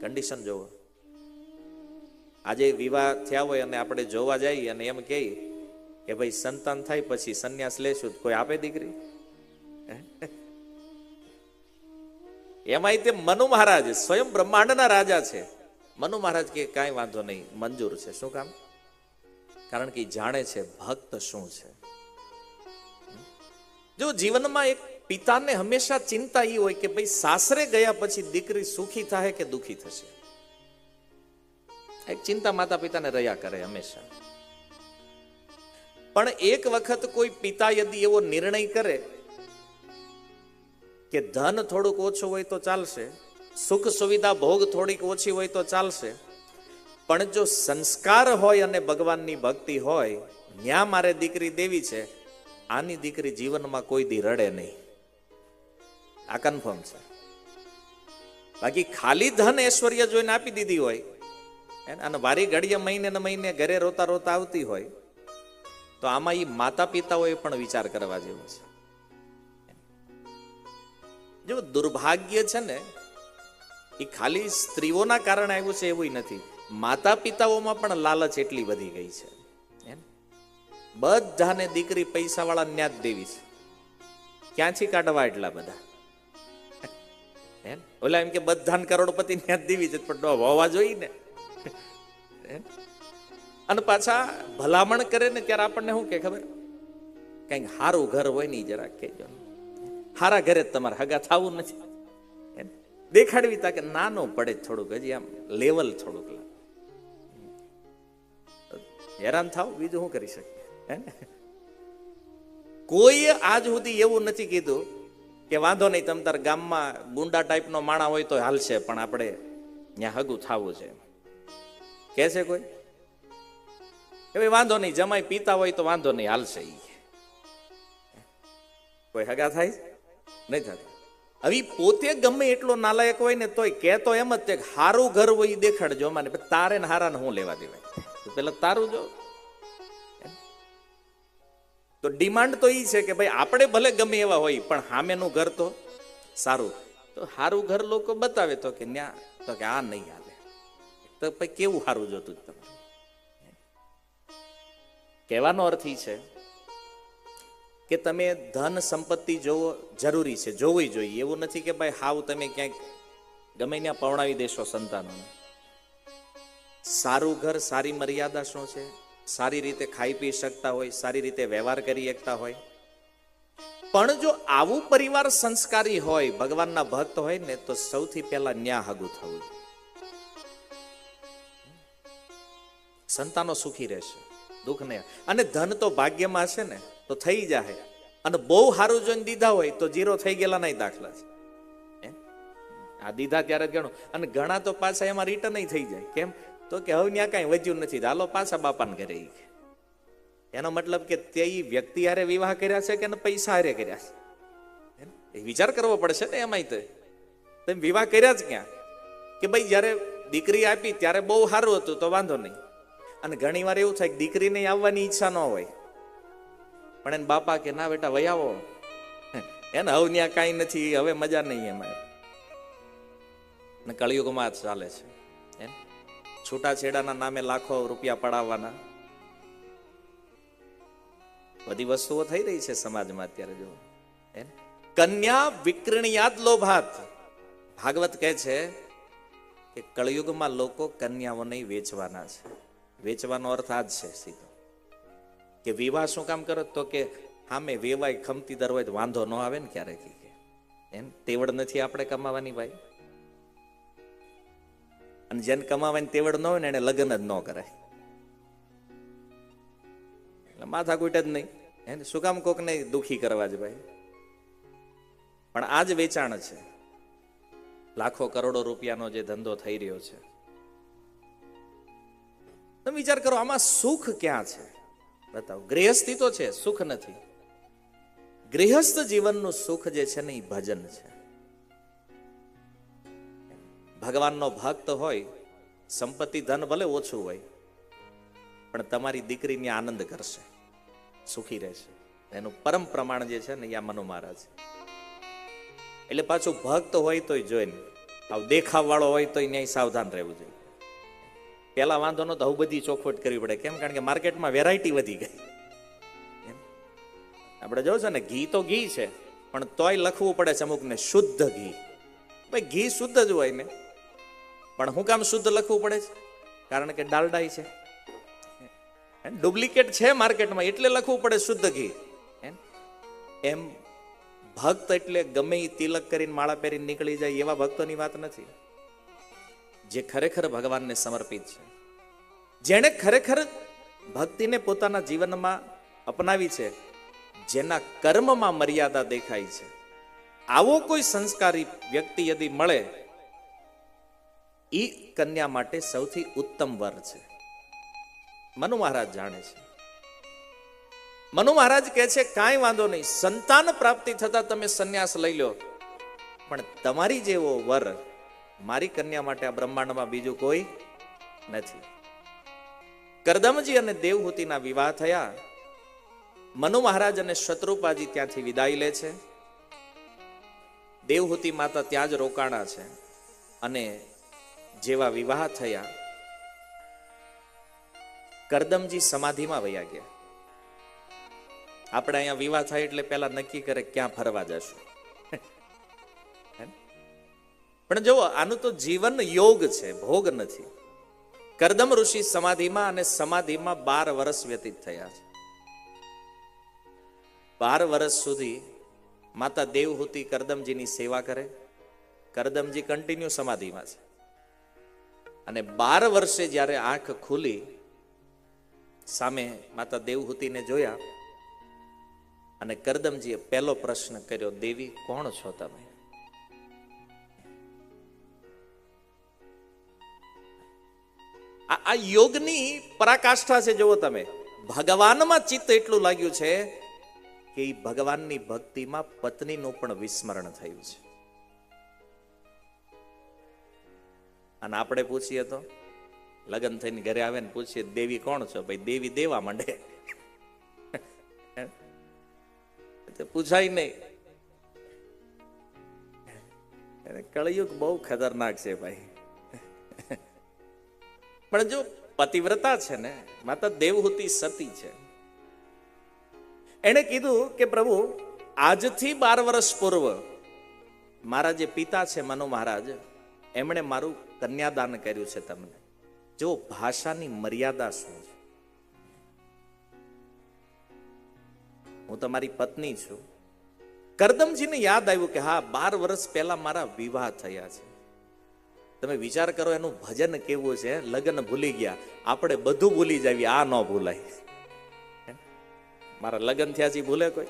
Condition જોવો. આજે વિવાહ થયા હોય અને આપણે જોવા જઈએ અને એમ કહીએ કે ભાઈ સંતાન થાય પછી સંન્યાસ લેશું કોઈ આપે દીકરી? એમાંય તે મનુ મહારાજ, સ્વયં બ્રહ્માંડના રાજા છે. મનુ મહારાજ કે કાંઈ વાંધો નહીં, મંજૂર છે. શું કામ? કારણ કે જાણે છે ભક્ત શું છે? જો જીવનમાં એક પિતાને હંમેશા ચિંતા એ હોય કે ભાઈ સાસરે ગયા પછી દીકરી સુખી થાય કે દુખી થશે? એક ચિંતા માતા પિતાને રહ્યા કરે હંમેશા. પણ એક વખત કોઈ પિતા યદી એવો નિર્ણય કરે કે ધન થોડુંક ઓછું હોય તો ચાલશે, સુખ સુવિધા ભોગ થોડીક ઓછી હોય તો ચાલશે, પણ જો સંસ્કાર હોય અને ભગવાનની ભક્તિ હોય, ન્યા મારે દીકરી દેવી છે, આની દીકરી જીવનમાં કોઈ દી રડે નહીં. આ કન્ફર્મ છે. બાકી ખાલી ધન ઐશ્વર્ય જોઈને આપી દીધી હોય અને વારી ઘડીએ મહિને ને મહિને ઘરે રોતા રોતા આવતી હોય, તો આમાં એ માતા પિતાઓએ પણ વિચાર કરવા જેવો છે. જો દુર્ભાગ્ય છે ને એ ખાલી સ્ત્રીઓના કારણે આવ્યું છે એવું નથી. માતા પિતાઓમાં પણ લાલચ એટલી વધી ગઈ છે બધાને દીકરી પૈસાવાળા ન્યાજ દેવી છે. ક્યાંથી કાઢવા એટલા બધા? ઓલા એમ કે બધાને કરોડપતિ ન્યાજ દેવી છે, પણ ન હોવા જોઈએ ને. અને પાછા ભલામણ કરે ને ત્યારે આપણને શું કે ખબર? કંઈક સારું ઘર હોય ને જરા કહેજો. હારા ઘરે તમારે હગા થવું નથી. દેખાડવી તા કે નાનો પડે થોડુંક, હજી આમ લેવલ થોડુંક હેરાન થાવ, બીજું શું કરી ને? કોઈએ આજ સુધી એવું નથી કીધું કે વાંધો નહીં, તમ તાર ગામમાં ગુંડા ટાઈપનો માણા હોય તો હાલશે, પણ આપણે ત્યાં હગું થાવું છે. કે છે કોઈ? કે ભાઈ વાંધો નહીં, જમાઈ પીતા હોય તો વાંધો નહીં, હાલશે એ કોઈ હગા થાય? નહીં થતા હવે પોતે ગમે એટલો નાલાયક હોય ને તોય કહેતો એમ જ તે સારું ઘર હોય એ દેખાડજો, મને. તારે ને હારા ને હું લેવા દેવાય? તો પેલા તારું જો. તો ડિમાન્ડ તો એ છે કે ભાઈ આપણે ભલે ગમે એવા હોય, પણ સામેનું ઘર તો સારું. તો સારું ઘર લોકો બતાવે તો કે ન્યા, તો કે આ નહીં હાલે. તો ભાઈ કેવું સારું જોતું તમે કહેવાનો અર્થ ઈ છે કે તમે ધન સંપત્તિ જોવો જરૂરી છે, જોવી જોઈએ. એવું નથી કે ભાઈ હાવ તમે ક્યાંક ગમે ત્યાં પવણાવી દેશો સંતાનોને. સારું ઘર, સારી મર્યાદા શું છે? સારી રીતે ખાઈ પી શકતા હોય, સારી રીતે વ્યવહાર કરી શકતા હોય. પણ જો આવું પરિવાર સંસ્કારી હોય, ભગવાનના ભક્ત હોય ને, તો સૌથી પહેલા ન્યા હગું થવું. સંતાનો સુખી રહેશે, દુઃખ નહીં. અને ધન તો ભાગ્યમાં છે ને, તો થઈ જાય અને બહુ સારું જોઈને દીધા હોય, તો જીરો થઈ ગયેલા નહીં દાખલા છે. આ દીધા ત્યારે જ ગણો. અને ઘણા તો પાછા એમાં રિટર્ન થઈ જાય. કેમ? તો કે હવે ત્યાં કાંઈ વધ્યું નથી. હાલો પાછા બાપાને ઘરે એનો મતલબ કે તે વ્યક્તિ હારે વિવાહ કર્યા છે કે એને પૈસા હારે કર્યા છે? એ વિચાર કરવો પડશે ને એમાંય તો. વિવાહ કર્યા જ ક્યાં? કે ભાઈ જ્યારે દીકરી આપી ત્યારે બહુ સારું હતું, તો વાંધો નહીં. અને ઘણી વાર એવું થાય કે દીકરીને આવવાની ઈચ્છા ન હોય. પણ એને બાપા કે, ના બેટા વયાવો એને હવે ત્યાં કાંઈ નથી, હવે મજા નહીં એમાં. કળિયુગમાં ચાલે છે. એમ છૂટાછેડાના નામે લાખો રૂપિયા પડાવવાના. બધી વસ્તુઓ થઈ રહી છે સમાજમાં અત્યારે જો કન્યા વિક્રણિયાદ લોભાત. ભાગવત કહે છે કે કળિયુગમાં લોકો કન્યાઓને વેચવાના છે. વેચવાનો અર્થ આ જ છે સીધો. કે વિવાહ શું કામ કરો? તો કે સામે વેવાય ખમતી દર હોય વાંધો ન આવે ને ક્યારેક એમ તેવડ નથી આપણે કમાવાની ભાઈ. અને જેને કમાવાની તેવડ ન હોય ને એને લગ્ન જ ન કરાય એટલે માથા કૂટ જ નહીં. એને શું કામ કોકને દુખી કરવા જ ભાઈ? પણ આ જ વેચાણ છે. લાખો કરોડો રૂપિયાનો જે ધંધો થઈ રહ્યો છે. તમે વિચાર કરો, આમાં સુખ ક્યાં છે? બતાવો. ગૃહસ્થી તો છે, સુખ નથી. ગૃહસ્થ જીવનનું સુખ જે છે ને એ ભજન છે. ભગવાનનો ભક્ત હોય, સંપત્તિ ધન ભલે ઓછું હોય, પણ તમારી દીકરીને આનંદ કરશે, સુખી રહેશે. એનું પરમ પ્રમાણ જે છે ને આ મનો મહારાજ. એટલે પાછું ભક્ત હોય તોય જોઈને, આવ દેખાવ વાળો હોય તો ન્યાય સાવધાન રહેવું જોઈએ. પેલા વાંધો નહોતો, આવું બધી ચોખવટ કરવી પડે. કેમ? કારણ કે માર્કેટમાં વેરાયટી વધી ગઈ. આપણે જોવું છે ને, ઘી તો ઘી છે, પણ તોય લખવું પડે છે અમુકને શુદ્ધ ઘી. ભાઈ, ઘી શુદ્ધ જ હોય ને. પણ હું કામ શુદ્ધ લખવું પડે છે? કારણ કે ડાલડાઈ છે. ડુપ્લિકેટ છે માર્કેટમાં, એટલે લખવું પડે શુદ્ધ ઘી. એમ ભક્ત એટલે ગમે એ તિલક કરીને માળા પહેરીને નીકળી જાય એવા ભક્તોની વાત નથી. જે ખરેખર ભગવાનને સમર્પિત છે. જેણે ખરેખર ભક્તિને પોતાના જીવનમાં અપનાવી છે, જેના કર્મમાં મર્યાદા દેખાય છે. આવો કોઈ સંસ્કારી વ્યક્તિ યદી મળે ઈ કન્યા માટે સૌથી ઉત્તમ વર છે. મનુ મહારાજ જાણે છે. મનુ મહારાજ કહે છે, કાંઈ વાંધો નહીં, સંતાન પ્રાપ્તિ થતા તમે સંન્યાસ લઈ લો. પણ તમારી જેવો વર મારી કન્યા માટે આ બ્રહ્માંડમાં બીજું કોઈ નથી. કરદમજી અને દેવહૂતિના વિવાહ થયા. મનુ મહારાજ અને શત્રુપાજી ત્યાંથી વિદાય લે છે. દેવહૂતિ માતા ત્યાં જ રોકાણા છે. અને જેવા વિવાહ થયા, કરદમજી સમાધિમાં વયા ગયા. આપણે અહીંયા વિવાહ થાય એટલે પેલા નક્કી કરે ક્યાં ફરવા જશું. પણ જુઓ, આનું તો જીવન યોગ છે, ભોગ નથી. કરદમ ઋષિ સમાધિમાં અને સમાધિમાં બાર વર્ષ વ્યતીત થયા છે. બાર વર્ષ સુધી માતા દેવહૂતિ કરદમજીની સેવા કરે, કરદમજી કન્ટિન્યુ સમાધિમાં છે. અને બાર વર્ષે જ્યારે આંખ ખુલી, સામે માતા દેવહૂતિને જોયા અને કરદમજીએ પહેલો પ્રશ્ન કર્યો, દેવી, કોણ છો તમે? આ યોગની પરાકાષ્ઠા છે, જુઓ તમે. ભગવાનમાં ચિત્ત એટલું લાગ્યું છે કે ભગવાનની ભક્તિમાં પત્નીનું પણ વિસ્મરણ થયું છે. અને આપણે પૂછીએ તો, લગ્ન થઈને ઘરે આવે ને પૂછીએ, દેવી કોણ છો? ભાઈ, દેવી દેવા માંડે. પૂછાય નહીં. કળયુગ બહુ ખતરનાક છે ભાઈ. પણ જો પતિવ્રતા છે ને માતા દેવહૂતિ સતી છે. એણે કીધું કે, પ્રભુ, આજથી બાર વર્ષ પૂર્વ મારા જે પિતા છે મનુ મહારાજ એમણે મારું કન્યાદાન કર્યું છે તમને. જો ભાષાની મર્યાદા શું છે? હું તમારી પત્ની છું. કરદમજીને યાદ આવ્યું કે હા, બાર વર્ષ પહેલા મારા વિવાહ થયા છે. તમે વિચાર કરો, એનું ભજન કેવું છે? લગ્ન ભૂલી ગયા. આપણે બધું ભૂલી જાવી આ ન ભૂલાય. મારા લગ્ન થયા છે, ભૂલે કોઈ?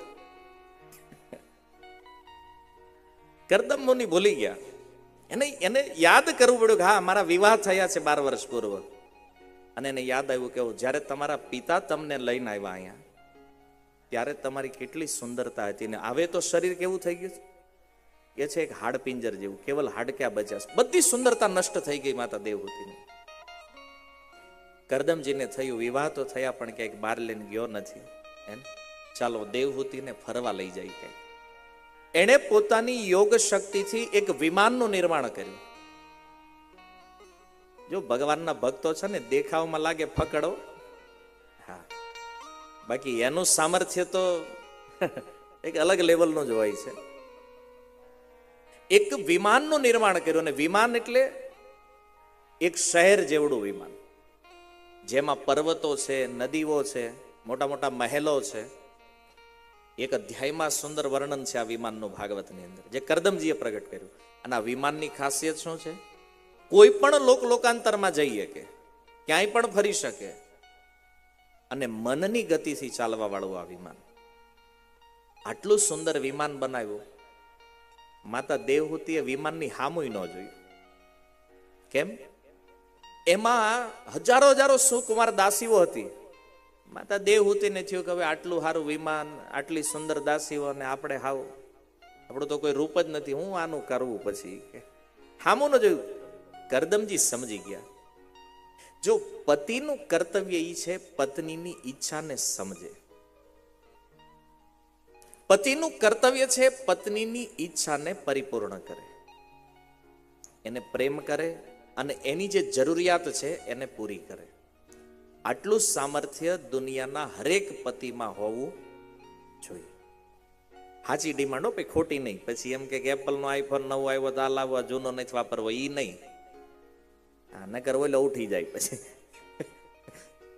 કરદમ મુનિ ભૂલી ગયા. એને એને યાદ કરવું પડ્યું કે હા, મારા વિવાહ થયા છે બાર વર્ષ પૂર્વ. અને એને યાદ આવ્યું કે જ્યારે તમારા પિતા તમને લઈને આવ્યા અહીંયા, ત્યારે તમારી કેટલી સુંદરતા હતી. ને હવે તો શરીર કેવું થઈ ગયું એ છે એક હાડપિંજર જેવું, કેવલ હાડક્યા બચ્યા બધી સુંદરતા નષ્ટ થઈ ગઈ માતા દેવહૂતિની. કરદમજીને થયું, વિવાહ તો થયા, પણ ક્યાંક બહાર લઈને ગયો નથી. એમ. ચાલો, દેવહૂતિને ફરવા લઈ જાય ક્યાંક. એણે પોતાની યોગ શક્તિથી એક વિમાનનું નિર્માણ કર્યું. જો ભગવાનના ભક્તો છે ને, દેખાવમાં લાગે ફકડો હા. બાકી એનું સામર્થ્ય તો એક અલગ લેવલનું જ હોય છે. એક વિમાનનું નિર્માણ કર્યું અને વિમાન એટલે એક શહેર જેવડું વિમાન. જેમાં પર્વતો છે, નદીઓ છે, મોટા મોટા મહેલો છે. એક અધ્યાયમાં સુંદર વર્ણન છે આ વિમાનનું ભાગવતની અંદર. જે કરદમજીએ પ્રગટ કર્યું. અને આ વિમાનની ખાસિયત શું છે? કોઈ પણ લોક લોકાંતરમાં જઈએ કે, ક્યાંય પણ ફરી શકે, અને મનની ગતિથી ચાલવા વાળું આ વિમાન. આટલું સુંદર વિમાન બનાવ્યું. માતા દેવહૂતિએ વિમાનની હામુય ન જોયું. કેમ? એમાં હજારો હજારો સુકુમાર દાસીઓ હતી. માતા દેવહૂતિને થયું કે હવે આટલું સારું વિમાન, આટલી સુંદર દાસીઓ અને આપણે હાવ, આપણું તો કોઈ રૂપ જ નથી. હું આનું કરવું પછી કે, હામું ન જોયું? કરદમજી સમજી ગયા. જો પતિનું કર્તવ્ય એ છે, પત્નીની ઈચ્છાને સમજે. પતિનું કર્તવ્ય છે, પત્નીની ઈચ્છાને પરિપૂર્ણ કરે. એને પ્રેમ કરે અને એની જે જરૂરિયાત છે, એને પૂરી કરે. આટલું સામર્થ્ય દુનિયાના હરેક પતિમાં હોવું જોઈએ. સાચી ડિમાન્ડ હો, પછી ખોટી નહીં. પછી એમ કે એપલનો આઈફોન નવો આવ્યો તો આ લાવવા, જૂનો નથી વાપરવો એ નહીં. હા ન કરવો એટલે ઉઠી જાય પછી.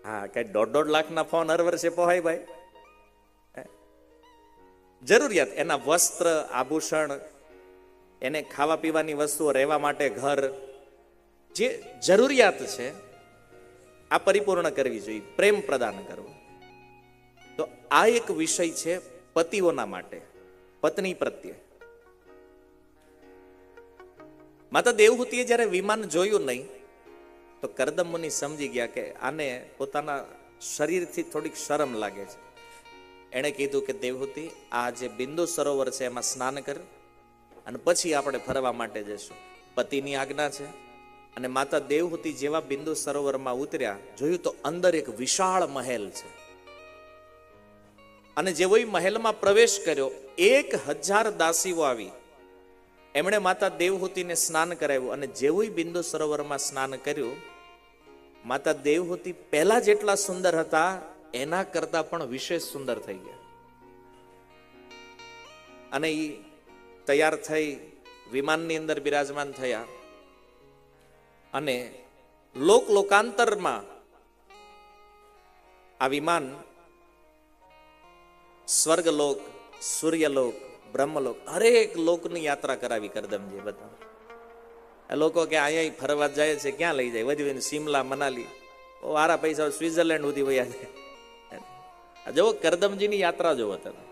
હા, કઈ દોઢ દોઢ લાખના ફોન હર વર્ષે પહોંચાય ભાઈ. જરૂરિયાત, એના વસ્ત્ર, આભૂષણ, એને ખાવા પીવાની વસ્તુઓ, રહેવા માટે ઘર, જે જરૂરિયાત છે આ પરિપૂર્ણ કરવી જોઈએ, પ્રેમ પ્રદાન કરવો. તો આ એક વિષય છે પતિઓના માટે, પત્ની પ્રત્યે. માતા દેવહૂતિએ જ્યારે વિમાન જોયું નહીં, તો કરદમ મુનિ સમજી ગયા કે આને પોતાના શરીરથી થોડીક શરમ લાગે છે. એણે કીધું કે દેવહૂતિ, આ જે બિંદુ સરોવર છે એમાં સ્નાન કર, અને પછી આપણે ફરવા માટે જઈશું. પતિની આજ્ઞા છે અને માતા દેવહૂતિ જેવા બિંદુ સરોવરમાં ઉતર્યા, જોયું તો અંદર એક વિશાળ મહેલ છે. અને જેવો મહેલમાં પ્રવેશ કર્યો, એક હજાર દાસીઓ આવી. એમણે માતા દેવહૂતિને સ્નાન કરાવ્યું અને જેવું બિંદુ સરોવરમાં સ્નાન કર્યું, માતા દેવહૂતિ પહેલા જેટલા સુંદર હતા, એના કરતા પણ વિશેષ સુંદર થઈ ગયા. અને એ તૈયાર થઈ, વિમાનની અંદર બિરાજમાન થયા. અને લોક લોકાંતરમાં આ વિમાન સ્વર્ગલોક, સૂર્યલોક, બ્રહ્મલોક, હરેક લોકની યાત્રા કરાવી કરદમજી બધા. લોકો કે અહીંયા ફરવા જાય છે, ક્યાં લઈ જાય? વધી વધી સિમલા મનાલી. ઓ આરા પૈસા સ્વિટરલેન્ડ સુધી વયા જાય. જુઓ, કરદમજીની યાત્રા જોવો તમે.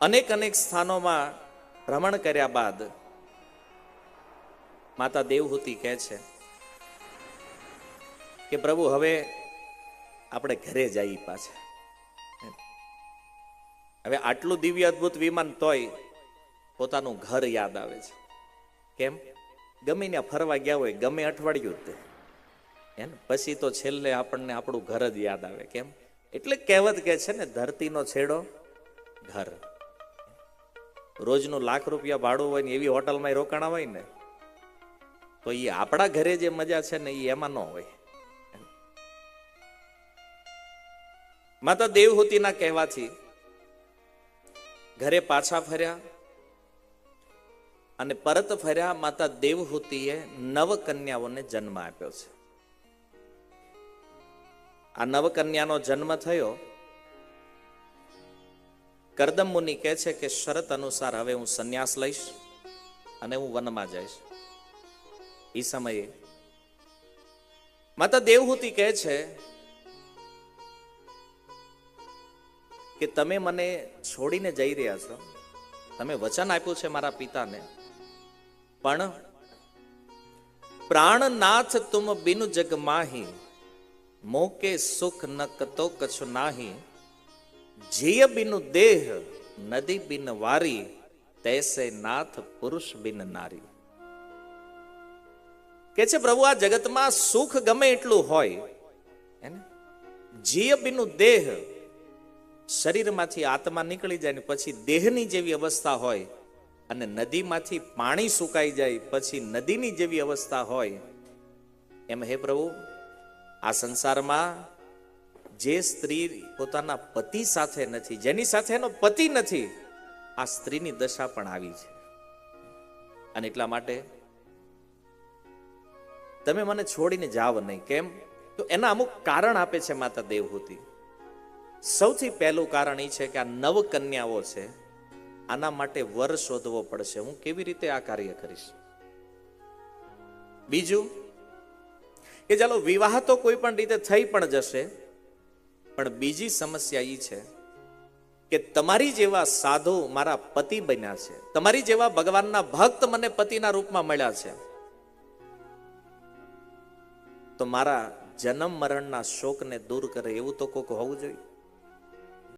અનેક અનેક સ્થાનોમાં ભ્રમણ કર્યા બાદ માતા દેવહૂતિ કહે છે કે પ્રભુ, હવે આપણે ઘરે જઈએ પાછા. હવે આટલું દિવ્ય અદ્ભુત વિમાન તોય પોતાનું ઘર યાદ આવે છે. કેમ? ગમે ત્યાં ફરવા ગયા હોય, ગમે અઠવાડિયું તે. હે પછી તો છેલ્લે આપણને આપણું ઘર જ યાદ આવે. કેમ? એટલે કહેવત કે છે ને, ધરતીનો છેડો, ઘર. રોજનું લાખ રૂપિયા ભાડું હોય ને એવી હોટલમાં રોકાણા હોય ને તો એ આપણા ઘરે જે મજા છે ને એ એમાં ન હોય. માતા દેવહૂતિના કહેવાથી ઘરે પાછા ફર્યા અને પરત ફર્યા માતા દેવહૂતિએ નવ કન્યાઓને જન્મ આપ્યો છે. આ નવ કન્યાનો જન્મ થયો. કરદમ મુનિ કહે છે કે શરત અનુસાર હવે હું સંન્યાસ લઈશ અને હું વનમાં જઈશ. એ સમયે. માતા દેવહૂતિ કહે છે કે તમે મને છોડીને જઈ રહ્યા છો. તમે વચન આપ્યું છે મારા પિતાને. પણ પ્રાણનાથ તુમ બિનુ જગ માહી. મોકે સુખ ન કતો કछु નાહી. જીય બિનુ દેહ નદી બિન વારી. તૈસે નાથ પુરુષ બિન નારી. કે છે, પ્રભુ, આ જગતમાં સુખ ગમે એટલું હોય, એને? ને દેહ શરીરમાંથી આત્મા નીકળી જાય ને પછી દેહની જેવી અવસ્થા હોય અને નદીમાંથી પાણી સુકાઈ જાય, પછી નદીની જેવી અવસ્થા હોય. એમ હે પ્રભુ, આ સંસારમાં જે સ્ત્રી પોતાના પતિ સાથે નથી, જેની સાથે એનો પતિ નથી, આ સ્ત્રીની દશા પણ આવી છે. અને એટલા માટે તમે મને છોડીને જાવ નહીં. કેમ? તો એના અમુક કારણ આપે છે માતા દેવહૂતિ. સૌથી પહેલું કારણ એ છે કે આ નવ કન્યાઓ છે, આના માટે વર શોધવો પડશે. હું કેવી રીતે આ કાર્ય કરીશ? બીજું, કે ચાલો વિવાહ તો કોઈ પણ રીતે થઈ પણ જશે, પણ બીજી સમસ્યા એ છે કે તમારી જેવા સાધુ મારા પતિ બન્યા છે. તમારી જેવા ભગવાનના ભક્ત મને પતિના રૂપમાં મળ્યા છે. તો મારા જન્મ મરણના શોકને દૂર કરે એવું તો કોક હોવું જોઈએ?